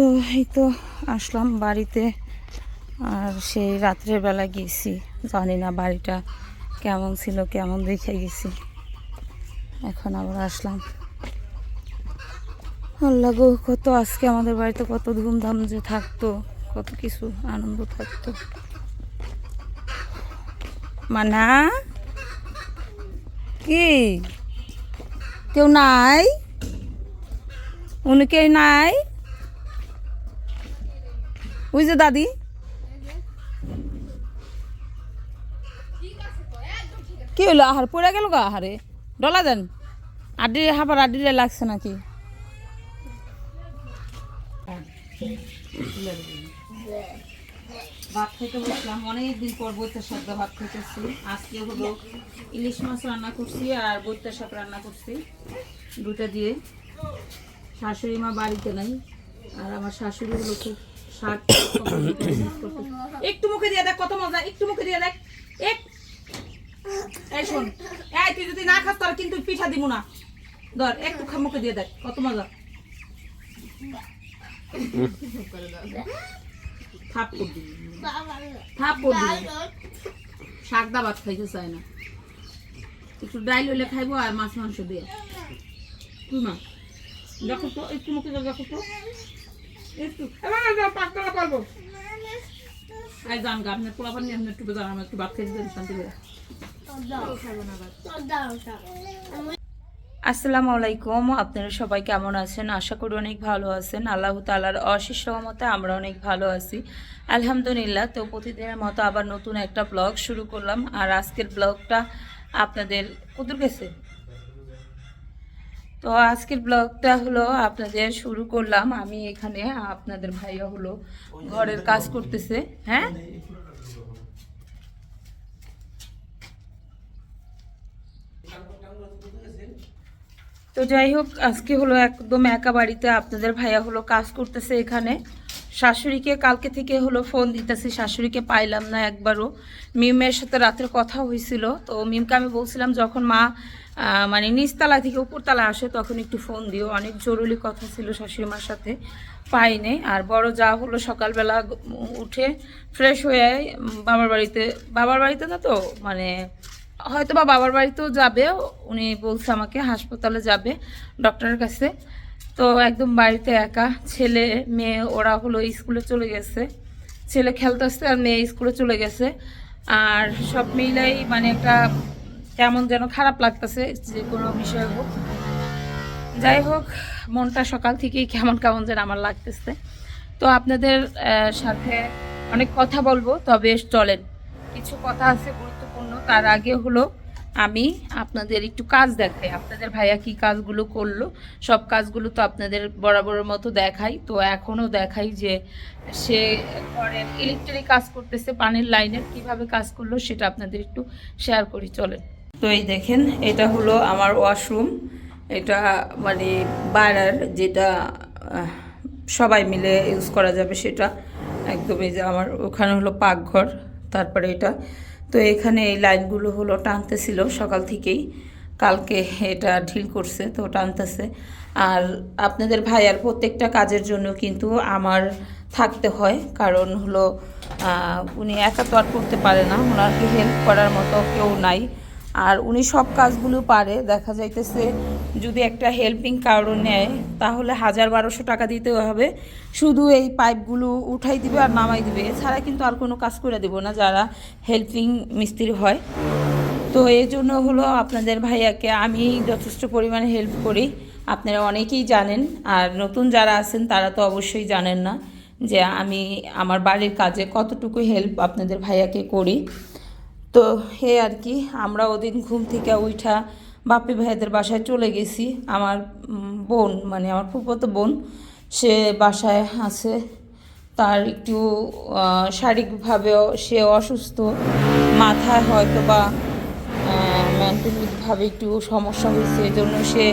তো এই তো আসলাম বাড়িতে। আর সেই রাত্রের বেলা গেছি। জানি না বাড়িটা কেমন ছিল, কেমন দেখে গেছি। এখন আবার আসলাম। আল্লাহ গো, কত আজকে আমাদের বাড়িতে কত ধুমধাম যে থাকতো, কত কিছু আনন্দ থাকতো। মানা? কি? কেউ নাই? উনি নাই? যে দাদি। কি হলো আহার? পড়ে গেল গা আহারে। ডলা দেন। আড্ডি হাবার আড্ডিরে লাগছে নাকি? ভাত খেতে বসলাম। অনেকদিন পর বইতে শাক ভাত খেতেছি আজকে হলো ইলিশ মাছ রান্না করছি আর বইতে শাক রান্না করছি দুটা দিয়ে। শাশুড়ি মা বাড়িতে নাই আর আমার শাশুড়ি হলো খুব একটু মুখে দিয়ে দেখ, কত মজা, একটু মুখে দিয়ে দেখ। এক এই শোন, এই তুই যদি না খাস, তাহলে কিন্তু পিঠা দিব না। ধর, একটু মুখে দিয়ে দেখ, কত মজা। থাপ করে দিবি থাপ করে দিবি শাক দা ভাত খাইতে চায় একটু ডাইল হইলে খাইবো আর মাছ মাংস দিয়ে। তুই মা, দেখো তো, একটু মুখে দেখো তো। একটু জান গা আপনার আপনার একটু আমার একটু ভাত শান্তি করে। আসসালামু আলাইকুম আপনারা সবাই কেমন আছেন? আশা করি অনেক ভালো আছেন। আল্লাহ তালার অশেষ রহমতে আমরা অনেক ভালো আছি। আলহামদুলিল্লাহ তো প্রতিদিনের মতো আবার নতুন একটা ব্লগ শুরু করলাম। আর আজকের ব্লগটা আপনাদের কুদুর গেছে? তো আজকের ব্লগটা হলো আপনাদের শুরু করলাম। আমি এখানে আপনাদের ভাইয়া হলো ঘরের কাজ করতেছে। হ্যাঁ? তো যাই হোক আজকে হলো একদম একা বাড়িতে আপনাদের ভাইয়া হলো কাজ করতেছে এখানে। শাশুড়িকে কালকে থেকে হলো ফোন দিতেছি, শাশুড়িকে পাইলাম না একবারও। মিমের সাথে রাতের কথা হয়েছিল, তো মিমকে আমি বলছিলাম যখন মা মানে নিচতলা থেকে উপরতলা আসে তখন একটু ফোন দিও। অনেক জরুরি কথা ছিল শাশুড়ি মার সাথে পাইনি আর বড় যা হলো সকালবেলা উঠে ফ্রেশ হয়ে বাবার বাড়িতে বাবার বাড়িতে না তো মানে হয়তো বা বাবার বাড়িতেও যাবে, উনি বলছে আমাকে হাসপাতালে যাবে ডক্টরের কাছে। তো একদম বাড়িতে একা, ছেলে, মেয়ে, ওরা হলো স্কুলে চলে গেছে। ছেলে খেলতেছে আর মেয়ে স্কুলে চলে গেছে। আর সব মিলাই মানে একটা কেমন যেন খারাপ লাগতেছে যে কোনো বিষয় হোক। যাই হোক, মনটা সকাল থেকেই কেমন কেমন যেন আমার লাগতেছে। তো আপনাদের সাথে অনেক কথা বলব, তবে চলেন। কিছু কথা আছে গুরুত্বপূর্ণ। তার আগে হলো আমি আপনাদের একটু কাজ দেখাই। আপনাদের ভাইয়া কি কাজগুলো করল? সব কাজগুলো তো আপনাদের বরাবরের মতো দেখাই। তো এখনও দেখাই যে সে ঘরের ইলেকট্রিক কাজ করতেছে, পানির লাইনের কীভাবে কাজ করল সেটা আপনাদের একটু শেয়ার করি, চলেন। তো এই দেখেন, এটা হলো আমার ওয়াশরুম এটা মানে বাইরের যেটা সবাই মিলে ইউজ করা যাবে সেটা। একদমই যে আমার, ওখানে হলো পাকঘর, তারপরে এটা। তো এখানে এই লাইনগুলো হলো টানতেছিল সকাল থেকেই। কালকে এটা ঢিল করছে, তো টানতেছে। আর আপনাদের ভাইয়ার প্রত্যেকটা কাজের জন্য কিন্তু আমার থাকতে হয়, কারণ হলো উনি একা তো আর করতে পারে না। ওনাকে হেল্প করার মতো কেউ নাই। আর উনি সব কাজগুলো পারে। দেখা যাইতেছে যদি একটা হেল্পিং কারও নেয়, তাহলে হাজার বারোশো টাকা দিতে হবে। শুধু এই পাইপগুলো উঠাই দিবে আর নামাই দিবে। এছাড়া কিন্তু আর কোনো কাজ করে দেবো না যারা হেল্পিং মিস্ত্রি হয়। তো এই জন্য হলো আপনাদের ভাইয়াকে আমি যথেষ্ট পরিমাণে হেল্প করি। আপনারা অনেকেই জানেন, আর নতুন যারা আছেন তারা তো অবশ্যই জানেন না যে আমি আমার বাড়ির কাজে কতটুকু হেল্প আপনাদের ভাইয়াকে করি। তো হে আর কি, আমরা ওদিন ঘুম থেকে উঠা বাপি ভাইদের বাসায় চলে গেছি। আমার বোন মানে আমার ফুফতো বোন, সে বাসায় আছে। তার একটু শারীরিকভাবেও সে অসুস্থ। মাথায় হয়তো বা মেন্টালিভাবে একটু সমস্যা হয়েছে। এই জন্য সে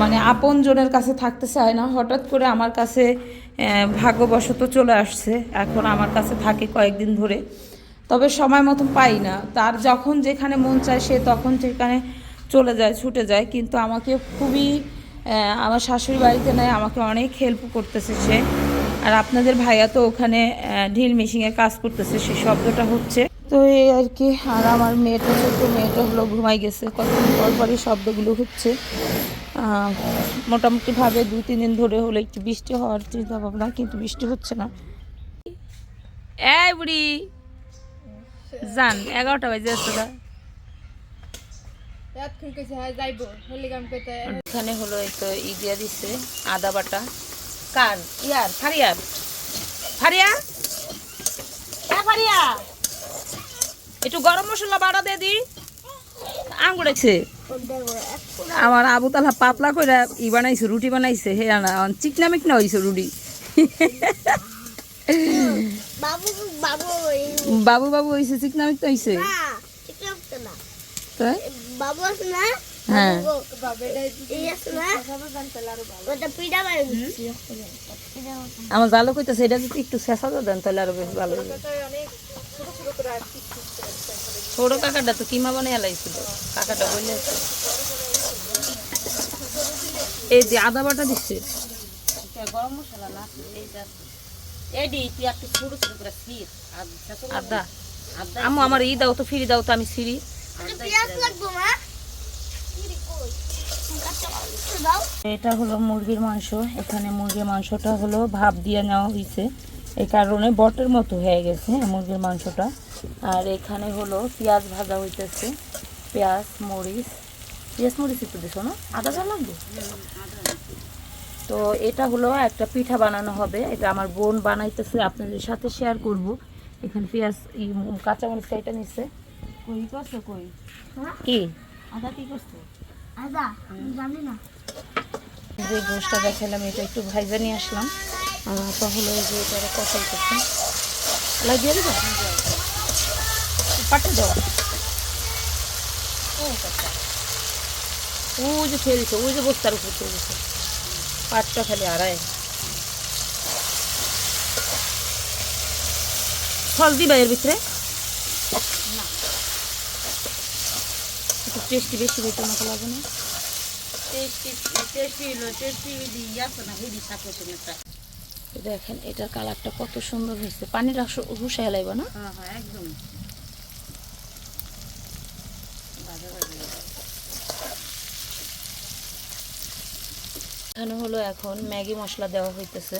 মানে আপনজনের কাছে থাকতে চায় না। হঠাৎ করে আমার কাছে ভাগ্যবশত চলে আসছে। এখন আমার কাছে থাকে কয়েকদিন ধরে। তবে সময় মতো পাই না। তার যখন যেখানে মন চায় সে তখন সেখানে চলে যায়, ছুটে যায়। কিন্তু আমাকে খুবই আমার শাশুড়ি বাড়িতে নেয় আমাকে অনেক হেল্প করতেছে সে। আর আপনাদের ভাইয়া তো ওখানে ঢিল মেশিংয়ে কাজ করতেছে সেই শব্দটা হচ্ছে। তো এই আর কি, আর আমার মেয়েটা ছোটো মেয়েটা হলো ঘুমাই গেছে। কতদিন পর পরই শব্দগুলো হচ্ছে। মোটামুটিভাবে দু তিন দিন ধরে হলো একটু বৃষ্টি হওয়ার চিন্তা ভাবনা কিন্তু বৃষ্টি হচ্ছে না। এই বুড়ি! যান এগারোটা বাজে কইছে হ্যাঁ এখানে হলো এই তো ই দিয়া দিছে আদা বাটা। কার? ইয়ার ফারিয়ার। ফারিয়া? হ্যাঁ ফারিয়া। একটু গরম মশলা বাটা দিয়ে দি। আঙ্গুড়েছে আমার আবু তালা পাতলা করে ই বানাইছে রুটি বানাইছে হে না চিকনা মিকনা হয়েছে রুটি। বাবু বাবু বাবু বাবু হয়েছে চিকনা মিকনা না এটা হচ্ছে না। তাই? বাবু আছে না? হ্যাঁ। এই আমার জালো কইতেছে এটা যদি একটু শেষা দেন তাহলে আরও বেশ ভালো হবে। ছোট কাকাটা তো কিমা বানিয়ে এলাইছিল কাকাটা বললে এই যে আদা বাটা দিচ্ছে গরম মশলা না এইটা এডি তুই একটু ছোট ছোট করে ছিট আদা আদা আম্মু আমার ই দাও তো ফিরি দাও তো আমি মা? দাও। এটা হলো মুরগির মাংস। এখানে মুরগির মাংসটা হলো ভাপ দিয়ে নেওয়া হয়েছে এই কারণে বটের মতো হয়ে গেছে মুরগির মাংসটা। আর এখানে হলো পেঁয়াজ ভাজা হইতেছে। পেঁয়াজ মরিচ। পেঁয়াজ মরিচ একটু দিছো না? আদা যা লাগবে? তো এটা হলো একটা পিঠা বানানো হবে। এটা আমার বোন বানাইতেছে আপনাদের সাথে শেয়ার করব। এখানে পেঁয়াজ কাঁচামরিচ কেটে নিচ্ছে কই করছ কই? কি? আদা কি করছ? আদা জানি না। যে গোষ্ঠটা দেখালাম এটা একটু ভাইজা নিয়ে আসলাম। আর আপা হলো যে এটা কষাই করছে। লাই দিয়ে দেবো? পাটে দাও। ওই যে দিচ্ছে ওই যে বস্তার উপর খেয়ে পাটটা খালি আড়াই। ফল দিবা এর ভিতরে? একটু টেস্টি বেশি হইতে মতো লাগবে না? দেখেন এটার কালারটা কত সুন্দর হয়েছে। পানিটা হুসাই লাইব না? হ্যাঁ হ্যাঁ একদম বাজে বাজে এখানে হলো এখন ম্যাগি মশলা দেওয়া হইতেছে।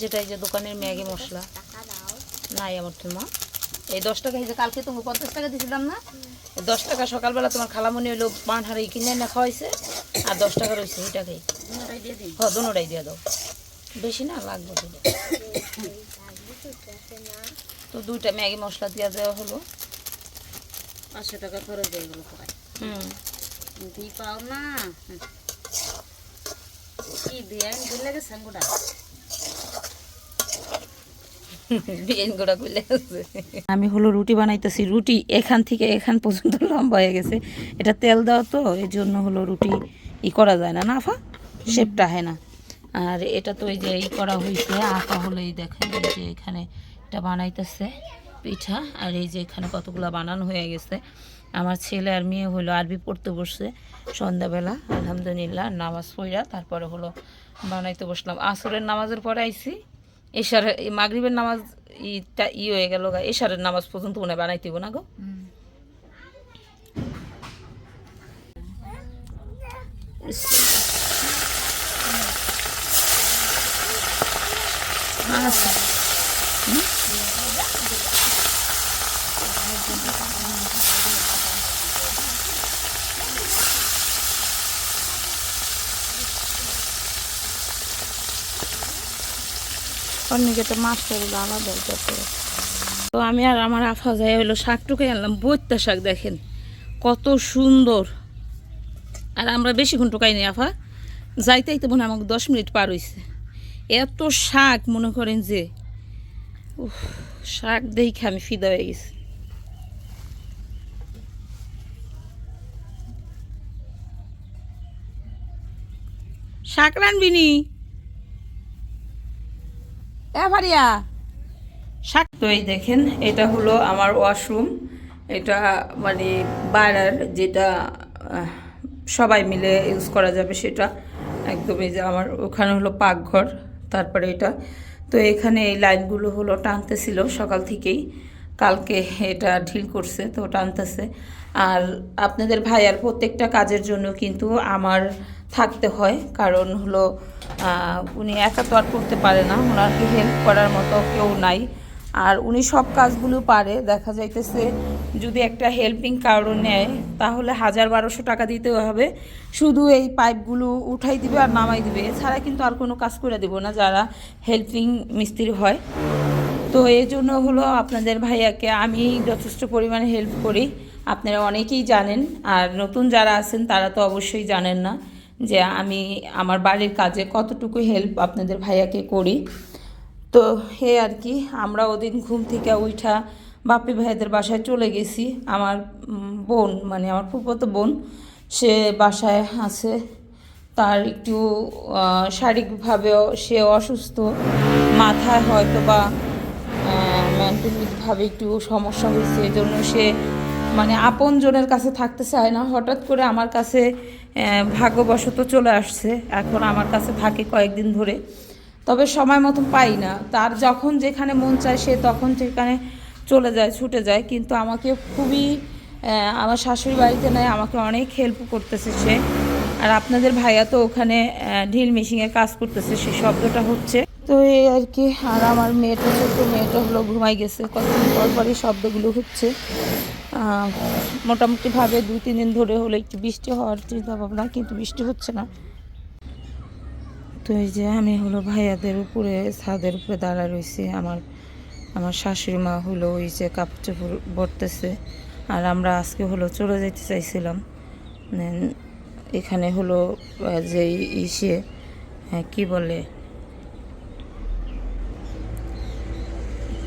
যেটা এই যে দোকানের ম্যাগি মশলা। নাই আমার মা। এই দশ টাকা এই যে কালকে তুমি পঞ্চাশ টাকা দিয়েছিলাম না। দশ টাকা সকালবেলা তোমার খালামনি হইল পান হারাই কিনে না খাওয়াইছে আর দশ টাকা রয়েছে এই টাকাই দুটাই দিয়ে হ দোনোটাই দিয়ে দাও। বেশি না লাগবে তো দুইটা ম্যাগি মশলা দিয়ে দেওয়া হলো। পাঁচশো টাকা খরচ হয়ে গেলো হুম। পাও না? আমি হলো রুটি বানাইতেছি রুটি এখান থেকে এখান পর্যন্ত লম্বা হয়ে গেছে। এটা তেল দেওয়া তো এই জন্য হলো রুটি ই করা যায় না। না আফা শেপটা হয় না। আর এটা তো এই যে ই করা হয়েছে আঁকা হলো এই দেখেন এই যে এখানে এটা বানাইতেছে পিঠা আর এই যে এখানে কতগুলো বানানো হয়ে গেছে। আমার ছেলে আর মেয়ে হলো আরবি পড়তে বসছে সন্ধ্যাবেলা, আলহামদুলিল্লাহ, নামাজ পড়া, তারপরে হলো বানাইতে বসলাম। আসরের নামাজের পরে আইছি, এশার মাগরিবের নামাজ ইটা ই হয়ে গেল গা, এশারের নামাজ পর্যন্ত মনে বানাইতে না গো? আচ্ছা অনেকে মাছটা আলাদা করে তো আমি আর আমার আফা যাই হলো শাকটুকুই আনলাম। বৈত্যা শাক দেখেন কত সুন্দর। আর আমরা বেশিক্ষণ টোকাইনি আফা। যাইতেই তো মনে আমাকে দশ মিনিট পার হয়েছে এত শাক মনে করেন যে উফ, শাক দেখে আমি ফিদা হয়ে গেছি। শাক রানবি নি? তো এই দেখেন, এটা হলো আমার ওয়াশরুম। এটা মানে বাইরের যেটা সবাই মিলে ইউজ করা যাবে সেটা। একদম এই যে আমার, ওখানে হলো পাকঘর, তারপরে এটা। তো এখানে এই লাইনগুলো হলো টানতেছিল সকাল থেকেই। কালকে এটা ঢিল করছে, তো টানতেছে। আর আপনাদের ভাইয়ার প্রত্যেকটা কাজের জন্য কিন্তু আমার থাকতে হয়। কারণ হলো উনি একা তো আর করতে পারে না। ওনাকে হেল্প করার মতো কেউ নাই। আর উনি সব কাজগুলো পারে। দেখা যাইতেছে, যদি একটা হেল্পিং কারও নেয়, তাহলে হাজার বারোশো টাকা দিতে হবে। শুধু এই পাইপগুলো উঠাই দিবে আর নামাই দিবে। এছাড়া কিন্তু আর কোনো কাজ করে দেবো না, যারা হেল্পিং মিস্ত্রি হয়। তো এই জন্য হলো আপনাদের ভাইয়াকে আমি যথেষ্ট পরিমাণে হেল্প করি। আপনারা অনেকেই জানেন। আর নতুন যারা আছেন, তারা তো অবশ্যই জানেন না। যে আমি আমার বাড়ির কাজে কতটুকু হেল্প আপনাদের ভাইয়াকে করি। তো হে আর কি, আমরা ওদিন ঘুম থেকে উঠা বাপি ভাইদের বাসায় চলে গেছি। আমার বোন মানে আমার ফুফতো বোন, সে বাসায় আছে। তার একটু শারীরিকভাবেও সে অসুস্থ। মাথায় হয়তো বা মেন্টালিভাবে একটু সমস্যা হয়েছে। এই জন্য সে মানে আপনজনের কাছে থাকতে চায় না। হঠাৎ করে আমার কাছে ভাগ্যবশত চলে আসছে। এখন আমার কাছে থাকে কয়েকদিন ধরে। তবে সময় মতন পাই না। তার যখন যেখানে মন চায় সে তখন সেখানে চলে যায়, ছুটে যায়। কিন্তু আমাকে খুবই আমার শাশুড়ি বাড়িতে নেয় আমাকে অনেক হেল্প করতেছে সে। আর আপনাদের ভাইয়া তো ওখানে ঢিল মেশিংয়ে কাজ করতেছে, সে শব্দটা হচ্ছে। তো এই আর কি, আর আমার মেয়েটা ছোট মেয়েটা হলো ঘুমাই গেছে। কতদিন পর পরই শব্দগুলো হচ্ছে। মোটামুটিভাবে দুই তিন দিন ধরে হলে একটু বৃষ্টি হওয়ার চিন্তা ভাবনা কিন্তু বৃষ্টি হচ্ছে না। তো এই যে আমি হলো ভাইয়াদের উপরে ছাদের উপরে দাঁড়া রয়েছি আমার আমার শাশুড়ি মা হলো ওই যে কাপড় চোপড় ভরতেছে আর আমরা আজকে হলো চলে যেতে চাইছিলাম। এখানে হলো যে ইসে হ্যাঁ, কি বলে?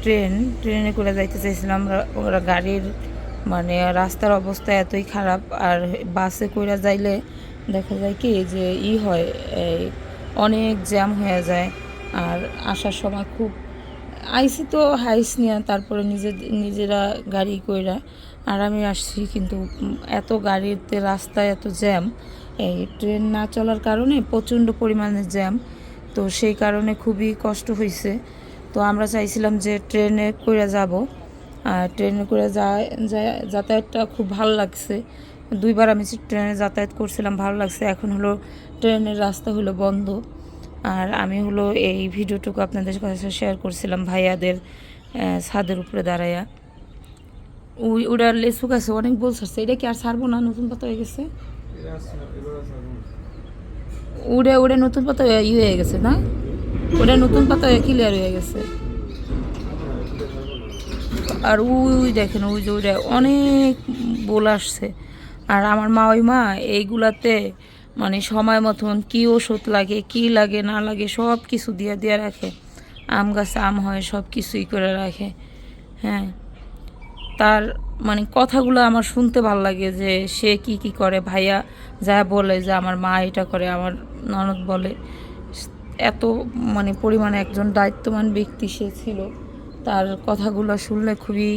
ট্রেন ট্রেনে করে যাইতে চাইছিলাম। আমরা- ওরা গাড়ির মানে রাস্তার অবস্থা এতই খারাপ, আর বাসে কইরা যাইলে দেখা যায় কি, যে ই হয়, এই অনেক জ্যাম হয়ে যায়, আর আসার সময় খুব, আইসি তো হাইস নিয়ে, তারপরে নিজে, নিজেরা গাড়ি কইরা, আর আমি আসছি কিন্তু এত গাড়িতে রাস্তায় এত জ্যাম, এই ট্রেন না চলার কারণে প্রচণ্ড পরিমাণে জ্যাম, তো সেই কারণে খুবই কষ্ট হয়েছে তো আমরা চাইছিলাম যে ট্রেনে কইরা যাব। আর ট্রেনে করে যায় যাতায়াতটা খুব ভালো লাগছে। দুইবার আমি ট্রেনে যাতায়াত করছিলাম, ভালো লাগছে। এখন হলো ট্রেনের রাস্তা হলো বন্ধ। আর আমি হলো এই ভিডিওটুকু আপনাদের কাছে শেয়ার করছিলাম ভাইয়াদের ছাদের উপরে দাঁড়াইয়া। ওই ওটা লেসুক আছে, অনেক বলছে এটা কি আর ছাড়বো না? নতুন পাতা হয়ে গেছে? উড়ে উড়ে নতুন পাতা ইয়ে হয়ে গেছে না? ওটা নতুন পাতা ক্লিয়ার হয়ে গেছে। আর ওই দেখেন, ওই যে ওইটা অনেক বোল আসছে। আর আমার মা, ওই মা, এইগুলাতে মানে সময় মতন কি ওষুধ লাগে, কি লাগে, না লাগে, সব কিছু দিয়ে দিয়ে রাখে। আম গাছে আম হয়, সব কিছুই করে রাখে। হ্যাঁ। তার মানে কথাগুলো আমার শুনতে ভালো লাগে যে সে কি কি করে। ভাইয়া যা বলে যে আমার মা এটা করে, আমার ননদ বলে। এত মানে পরিমাণে একজন দায়িত্ববান ব্যক্তি সে ছিল। তার কথাগুলো শুনলে খুবই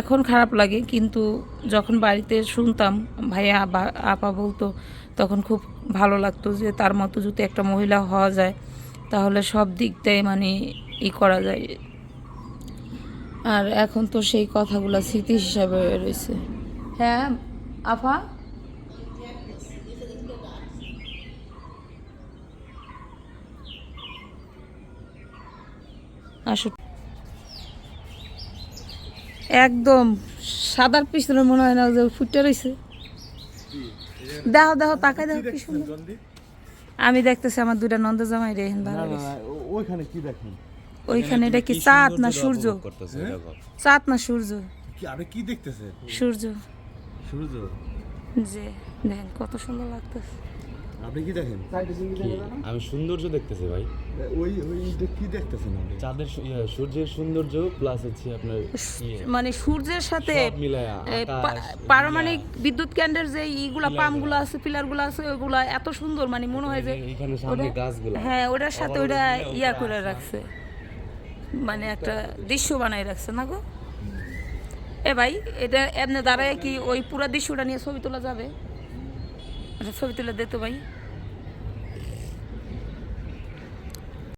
এখন খারাপ লাগে। কিন্তু যখন বাড়িতে শুনতাম, ভাইয়া আপা বলতো, তখন খুব ভালো লাগতো যে তার মতো যদি একটা মহিলা হওয়া যায়, তাহলে সব দিক দিয়ে মানে ই করা যায়। আর এখন তো সেই কথাগুলো স্মৃতি হিসাবে রয়েছে। হ্যাঁ আফা আসো। একদম সাদার পিছনে মনে হয় না যে ফুটে রয়েছে দেখো দেখো তাকাই দেখো কি সুন্দর। আমি দেখতেছি আমার দুইটা নন্দ জামাই রে। ওইখানে কি দেখেন? ওইখানে এটা কি চাঁদ না সূর্য? চাঁদ না সূর্য? কি আপনি কি দেখতেছেন সূর্য। সূর্য? যে দেখেন কত সুন্দর লাগতেছে। আপনি কি দেখেন? আমি সৌন্দর্য দেখতেছি ভাই। ওই ওই কি দেখতেছেন আপনি? চাঁদের ইয়ে, সূর্যের সৌন্দর্য প্লাস হচ্ছে আপনার ইয়ে, মানে সূর্যের সাথে পারমাণবিক বিদ্যুৎ কেন্দ্রের যে ইগুলা পামগুলো আছে পিলারগুলো আছে ওইগুলা এত সুন্দর মানে মনে হয় যে এখানে সামনে গাছগুলো। হ্যাঁ ওটার সাথে ওটা ইয়া করে রাখছে। মানে একটা দৃশ্য বানাই রাখছে না গো? এ ভাই এটা এমনি দাঁড়ায় কি ওই পুরা দৃশ্যটা নিয়ে ছবি তোলা যাবে? আচ্ছা ছবি তুলে দে তো ভাই